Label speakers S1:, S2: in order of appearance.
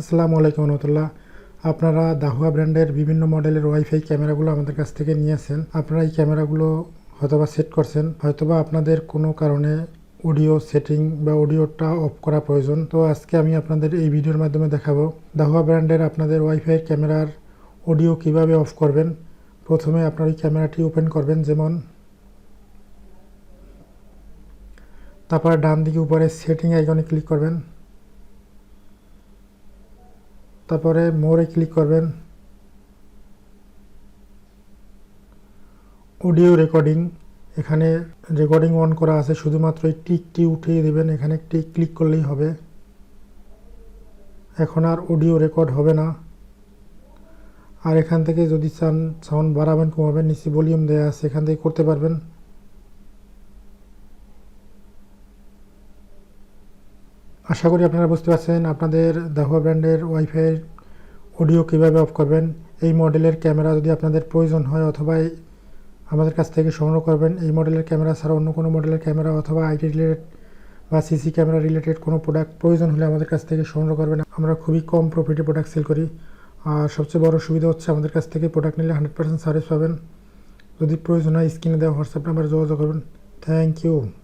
S1: আসসালামু আলাইকুম রহমতুল্লাহ। আপনারা দাহুয়া ব্র্যান্ডের বিভিন্ন মডেলের ওয়াইফাই ক্যামেরাগুলো আমাদের কাছ থেকে নিয়েছেন আপনারা এই ক্যামেরাগুলো হয়তোবা সেট করছেন, হয়তোবা আপনাদের কোনো কারণে অডিও সেটিং বা অডিওটা অফ করা প্রয়োজন। তো আজকে আমি আপনাদের এই ভিডিওর মাধ্যমে দেখাবো দাহুয়া ব্র্যান্ডের আপনাদের ওয়াইফাই ক্যামেরার অডিও কীভাবে অফ করবেন। প্রথমে আপনার ওই ক্যামেরাটি ওপেন করবেন, যেমন তারপরে ডান দিকে উপরে সেটিং আইকনে ক্লিক করবেন। তারপরে মোরে ক্লিক করবেন। অডিও রেকর্ডিং এখানে রেকর্ডিং অন করা আছে, শুধুমাত্র এই টিকটি উঠিয়ে দেবেন, এখানে একটি ক্লিক করলেই হবে। এখন আর অডিও রেকর্ড হবে না। আর এখান থেকে যদি চান সাউন্ড বাড়াবেন, কমাবেন, নিচে ভলিউম দেওয়া আছে, এখান থেকে করতে পারবেন। আশা করি আপনারা বুঝতে পারছেন আপনাদের দাহুয়া ব্র্যান্ডের ওয়াইফাইয়ের অডিও কীভাবে অফ করবেন, এই মডেলের ক্যামেরা যদি আপনাদের প্রয়োজন হয় অথবা আমাদের কাছ থেকে সংগ্রহ করবেন, এই মডেলের ক্যামেরা ছাড়া অন্য কোনো মডেলের ক্যামেরা অথবা আইটি রিলেটেড বা সিসি ক্যামেরা রিলেটেড কোনো প্রোডাক্ট প্রয়োজন হলে আমাদের কাছ থেকে সংগ্রহ করবেন। আমরা খুবই কম প্রফিটে প্রোডাক্ট সেল করি। আর সবচেয়ে বড় সুবিধা হচ্ছে আমাদের কাছ থেকে প্রোডাক্ট নিলে হান্ড্রেড পার্সেন্ট সার্ভিস পাবেন। যদি প্রয়োজন হয় স্ক্রিনে দেওয়া হোয়াটসঅ্যাপ নাম্বারে যোগাযোগ করবেন। Thank you.